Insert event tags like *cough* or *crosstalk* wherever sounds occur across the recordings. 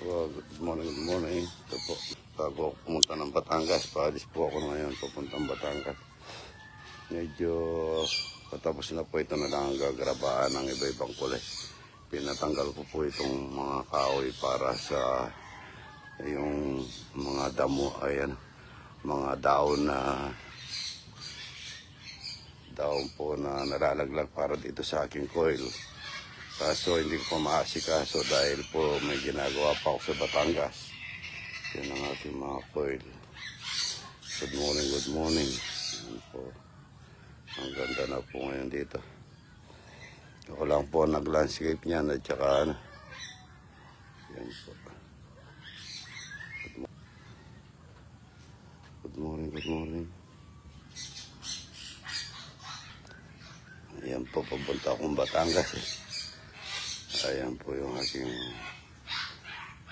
Well, good morning, good morning. Ito po, bago ako pumunta ng Batangas, paalis po ako ngayon, papuntang Batangas. Medyo patapos na po ito na lang ang gagrabaan ng iba-ibang kulay. Pinatanggal ko po itong mga kahoy para sa yung mga damo, ayan, mga daon na daon po na nalalaglag para dito sa aking coil. Kaso hindi ko maasikaso dahil po may ginagawa pa ako sa Batangas. Yan ang aking mga coil. Good morning, good morning. Yan po. Ang ganda na po ngayon dito. Ako lang po nag-landscape niyan at saka ano. Yan po. Good mo- Good morning, good morning. Ayan po, papunta akong Batangas eh. Ayan po yung aking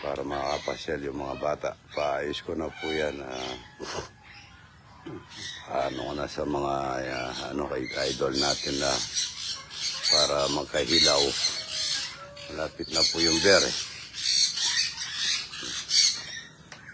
para makapasyal yung mga bata. Paayos ko na po yan. ah, ano na sa mga ah, ano kay idol natin na para magkahilaw. Malapit na po yung bear eh.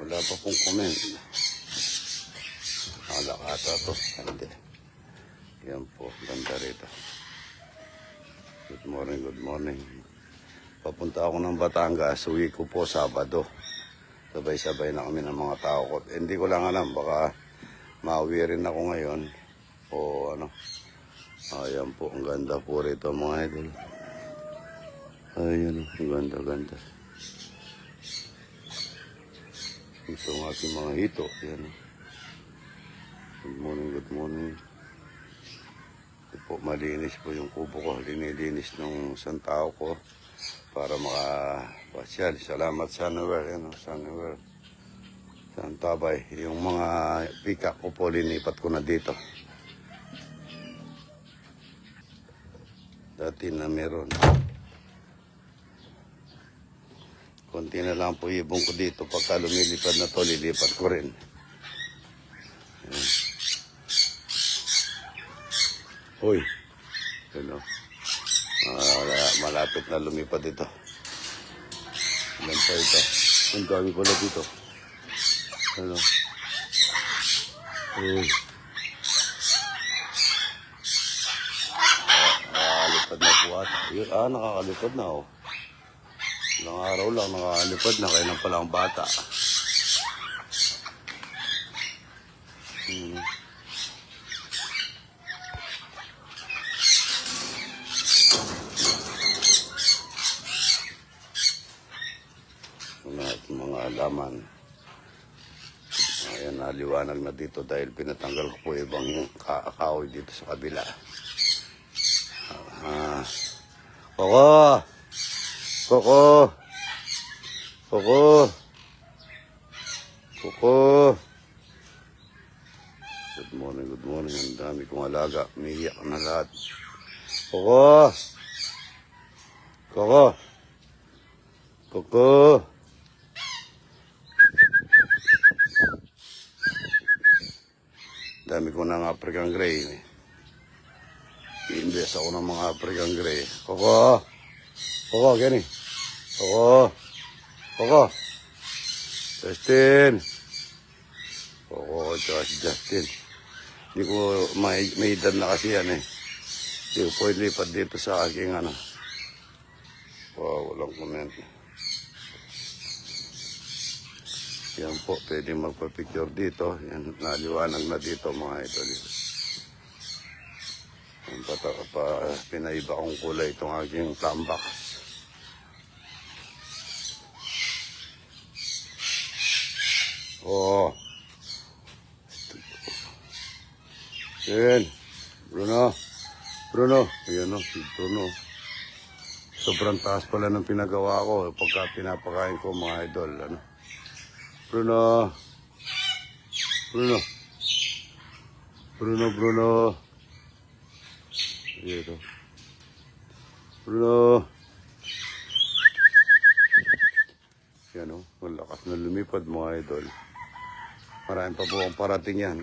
Wala pa pong comment. Nakalakata to. Hindi. Yan po. Ganda rito. Good morning, good morning. Papunta ako ng Batangas, uwi ko po Sabado. Sabay-sabay na kami ng mga tao ko. Hindi ko lang alam, baka mauwi rin ako ngayon. O ano. Ayan po, ang ganda po rito mga idol. Ayan, ang ganda, ganda. Ito ang aking mga hito. Ayan. Good morning, good morning. Ito po, malinis po yung kubo ko. Linilinis ng isang ko para makapasyal. Salamat sa Noel. Yan, oh, sa Noel. Sa Tabay. Yung mga pika ko po, linipat ko na dito. Dati na meron. Konti na lang po ibong ko dito. Pagka lumilipad na to, lilipat ko rin. Ayan. Hoy. Ano? Ah, malapit na lumipad ito. Ilan pa ito? Ang dami pala dito. Ano? Uy. Nakakalipad na po ata. Yun, ah, nakakalipad na oh. Ilang araw lang nakakalipad na. Kaya na pala ang bata. Hmm. Yung lahat ng mga alaman. Ayan, naliwanag na dito dahil pinatanggal ko po ibang ka kahoy dito sa kabila. Ah. Koko! Koko! Koko! Koko! Good morning, good morning. Ang dami kong alaga. Umiiyak na lahat. Koko! Koko! Koko! Dami ko ng African Grey. I-invest ako ng mga African Grey. Koko! Koko, gani. Koko! Koko! Justin! Koko, Justin. Hindi ko, may, may edad na kasi yan eh. Hindi ko pwede lipat dito sa aking ano. Wow, walang comment. Yan po, pwede magpa-picture dito. Yan, naliwanag na dito mga idol. Yan, pa, pa, pinaiba kong kulay itong aking tambak. Oo. Yan. Bruno. Bruno. Ayan o, si Bruno. Sobrang taas pala ng pinagawa ko pagka pinapakain ko mga idol. Ano? Bruno. Bruno. Bruno, Bruno. Ito. Bruno. Yan o. Ang lakas na lumipad mga idol. Marami pa po ang parating yan.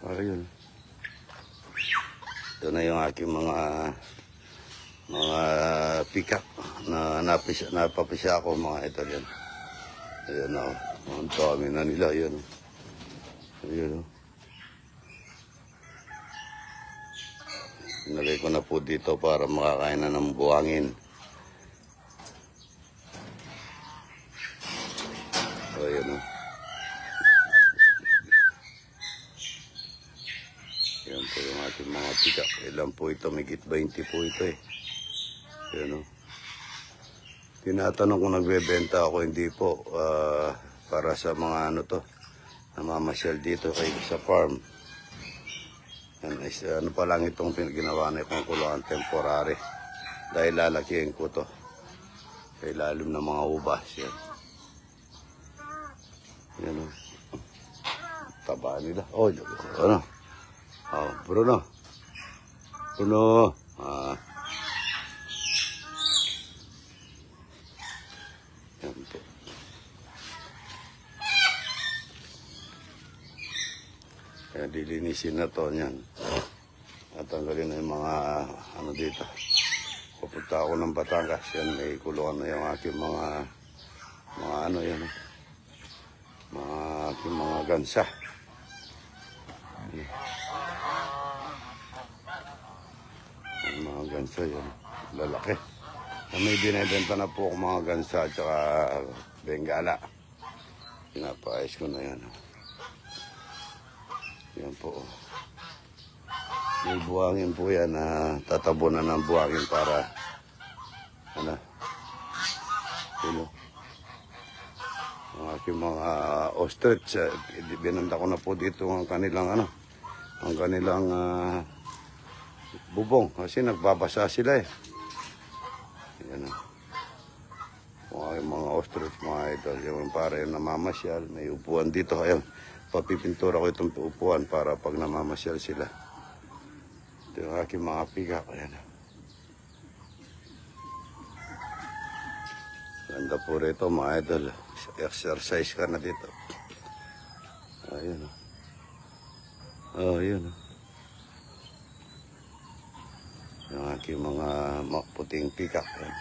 Para yun. Ito na yung aking mga mga pick-up. Na napis, napapisya ako mga ito yan. Ayan na. Oh. Ang dami na nila. Ayan. oh. Ayan. Oh. Nilagay ko na po dito para makakain na ng buhangin. So, ayan oh. Yan po yung ating mga pika. Ilan po ito? Migit 20 po ito eh. Yan o. Tinatanong kung nagbebenta ako, hindi po. Ah, para sa mga ano to, namamasyal dito kay sa farm. Yan, is, ano pa lang itong ginawa na itong kulungan temporary. Dahil lalakihin ko to. Sa ilalim ng mga ubas. Yan. Yan o. Taba nila. Oh, ano? Oh, Bruno. Bruno. Ah. Yan po. Kaya dilinisin na to niyan. At tanggalin na yung mga ano dito. Pupunta ako ng Batangas. Yan, may kulungan na yung aking mga mga ano yan. Mga aking mga gansa. Yung mga gansa yan. Lalaki. Na may binibenta na po akong mga gansa at saka bengala. Pinapaayos ko na yan. Yan po. May buhangin po yan na tatabunan ng buhangin para ano ano ang aking mga ostrich eh, binanda ko na po dito ang kanilang ano ang kanilang ah, bubong kasi nagbabasa sila eh. Yan o mga, mga ostrich mga idol yung para yung namamasyal may upuan dito. Ayun papipintura ko itong upuan para pag namamasyal sila ito yung aking mga piga ayan ganda po rito mga idol exercise ka na dito ayun o Oh, oh. Yung aking mga puting. Yan.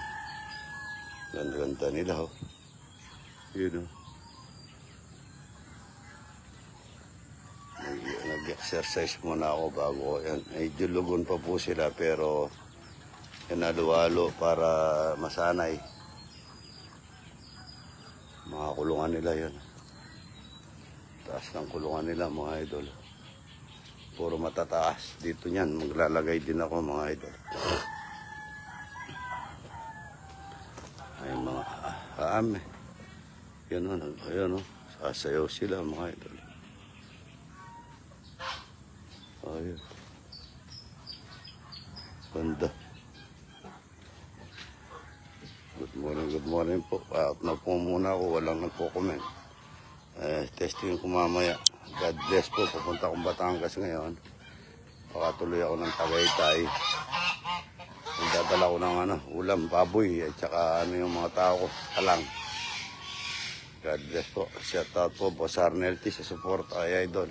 Ganda-ganda nila, oh. Yun, oh. Nag-exercise muna ako bago. Yan. Ay, dulugon pa po sila, pero hinaluhalo para masanay. Mga kulungan nila yun. Taas ng kulungan nila, mga idol. Puro matataas. Dito niyan, maglalagay din ako mga idol. Ay mga haam eh. Yan o, ayan o. Sasayaw sila mga idol. Ayun. Ganda. Good morning, good morning po. Out na po muna ako. Walang nagko-comment. Eh, testing ko mamaya. God bless po. Pupunta akong Batangas ngayon. Pakatuloy ako ng Tagaytay. Magdadala ko ng ano, ulam, baboy, at saka ano yung mga tao ko, talang. God bless po. Shout out po, Boss Arnelty sa support ay idol.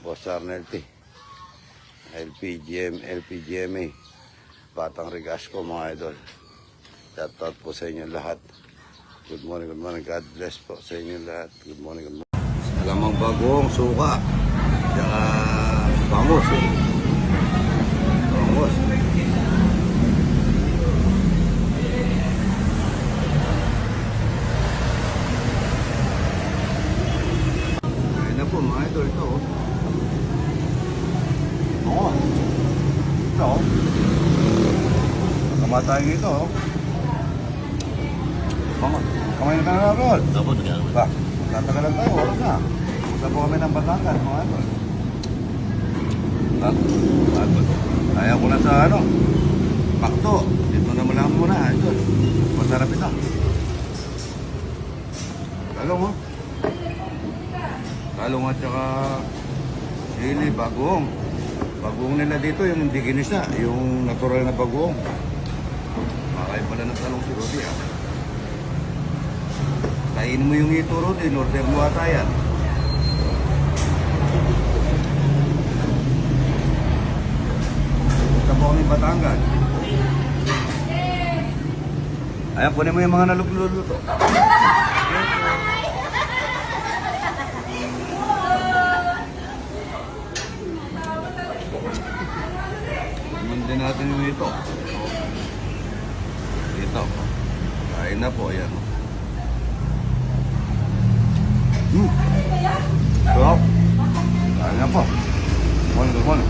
Boss Arnelty. LPGM, LPGMA. Batang Rigasco mga idol. Shout out po sa inyo lahat. Good morning, good morning. God bless po sa inyo lahat. Good morning, good morning. Alamang bagong suka. Tsaka bangos. Bangos. Ayun na po mga idol ito. oh. Oo. Ito. oh. Kamatayin ito. oh. Kamay na ka na Rod. Tapos gano'n. Ba, tatagalan tayo, oras na. Punta po kami ng Batangas, mga ano. Ah, bago. Kaya ko na sa ano, Pakto. Dito na lang muna, idol. Masarap ito. Talong, oh. Talong at saka sili, bagong. Bagong nila dito, yung hindi ginisa, yung natural na bagong. Makakain pala ng talong si Rodi, ah. Kainin mo yung ito, Rod. In order mo ata yan. Punta po kami Batangas. Ayan, kunin mo yung mga naluluto. *laughs* Din natin yung ito. Ito. Kain na po, ayan. Hmm. So, kain na po. Kunin, kunin.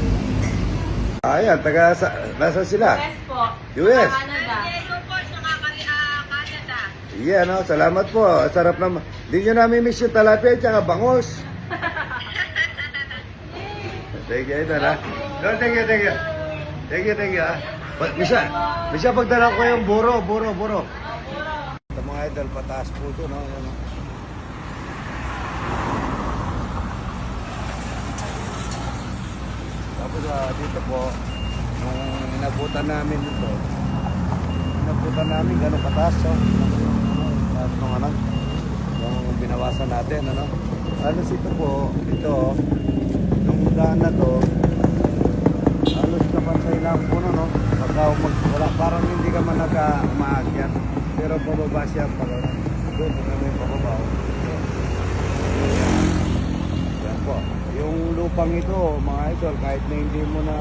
Ayan, taga, sa, nasa sila? Yes po. US. Canada. Yeah, no, salamat po. Sarap naman. Di nyo namin miss yung talapia at saka bangos. *laughs* thank you, ito na. No, thank you, thank you. Thank you, thank you. ah. Misa, misa pagdala ko yung buro, buro, buro. Ito mga idol, pataas po ito, no? Yan? Tapos ah, dito po, nung inabutan namin ito, inabutan namin gano'ng kataas, so, taas nung ano, yung binawasan natin, ano. Halos ito po, ito, yung daan na to, halos napansay lang po, no, no. Pagka mag, wala, parang hindi ka man naka-umaakyat, pero pababa siya pag, doon, pag may pababa, oh. Yan po. Yung lupang ito, mga idol, kahit na hindi mo na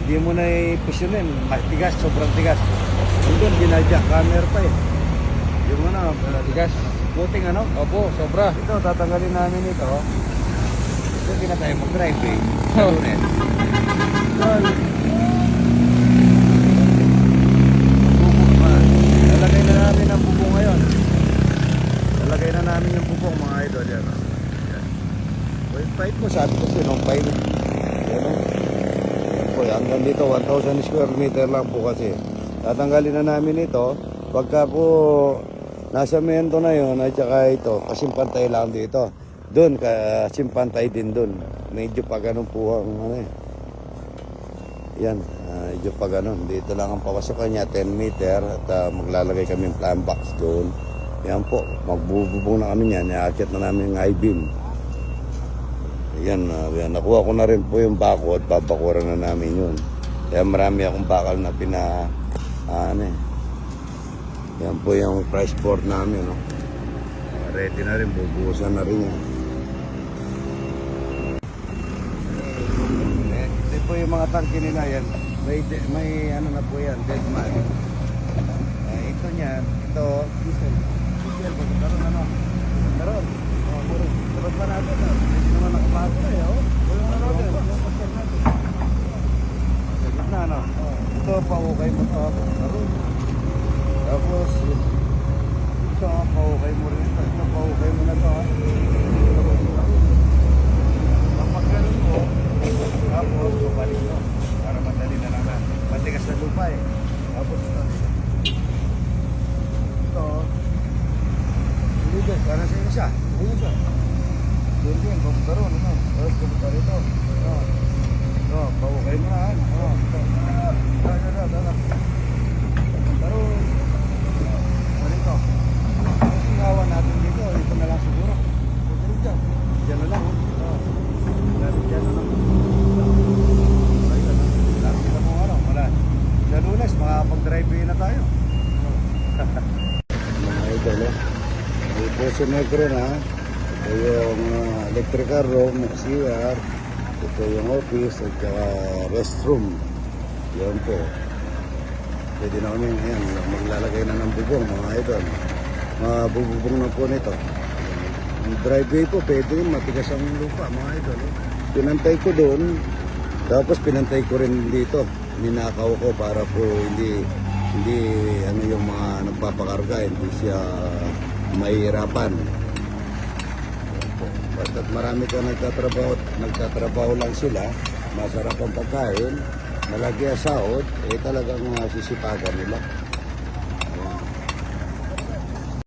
hindi mo na ipisyonin, matigas, sobrang tigas. Hanggang dinadya, camera pa eh. Yung ano, tigas. Buting ano? Opo, sobra. Ito, tatanggalin namin ito. Hindi na tayo mag-drive eh. Oh. Lunes. Yun. Bubong pa. Lalagay na namin ang bubong ngayon. Lalagay na namin yung bubong mga idol. Yan. oh. Yan. Pahit mo sabi ko sinong pahit. Yan o. Yan po, hanggang dito 1,000 square meter lang po kasi. Tatanggalin na namin ito. Pagka po nasa mento na yon at saka ito, kasimpantay lang dito. Doon, kasimpantay din doon. Medyo pa ganun po ang ano eh. Yan, ah, medyo pa ganun. Dito lang ang papasokan niya, 10 meter. At ah, maglalagay kami ng plan box doon. Yan po, magbububong na kami niyan. Iakit na namin yung I-beam. Yan, ah, yan, nakuha ko na rin po yung bako at babakuran na namin yun. Kaya marami akong bakal na pina, ah, ano eh. Yan po yung price board namin, no. Ready na rin, bubuhusan na rin yan. Eh, Ito po yung mga tangke nila yan. May, may ano na po yan, dead man. Eh, ito niyan, ito, diesel. Diesel, pagkakaroon ano. Pagkakaroon. Oh, puro. Tapos pa natin? Hindi naman nakabago na eh, oh. Wala na natin. Yung natin. Sa gitna, no? Ito, paukay mo to. Pagkakaroon. Tapos, ito, paukay mo rin ito. Ito, paukay mo na to, ha? Kapag ganun mo, tapos babalik mo. Para madali na lang na. Matigas na lupa eh. Tapos ito. Ito. Hindi din. Para sa isa. Din. Papunta ron. Ano? Tapos papunta rito. Ano? Ito. Paukay mo na. Ano? Ito. Dala, dala. Papunta ron. Dito. Tapos ingawan natin dito. Dito na lang siguro. Rin dyan. Dyan na lang. Oh. Dyan, dyan na lang. Ay, ano, lalo sila mo ano, wala. Sa lunes, makapag-drive na tayo. Mga idol, eh. Ito si Negro na. Ito yung uh, electrical room, CR. Ito yung office at saka restroom. Yan po. Pwede na kami ngayon. Maglalagay na ng bubong, mga idol. Mabububong na po nito. Ang driveway po, pwede rin matigas ang lupa, mga idol. Pinantay ko doon, tapos pinantay ko rin dito. Ninakaw ko para po hindi hindi ano yung mga nagpapakarga, hindi siya mahihirapan. Basta't marami ka nagtatrabaho, nagtatrabaho lang sila, masarap ang pagkain, malagi ang sahod, eh talagang uh, sisipagan nila.